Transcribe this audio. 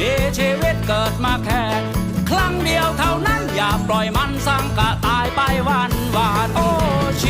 มีชีวิตเกิดมาแค่ครั้งเดียวเท่านั้นอย่าปล่อยมันสังกะตายไปวันวานโอชี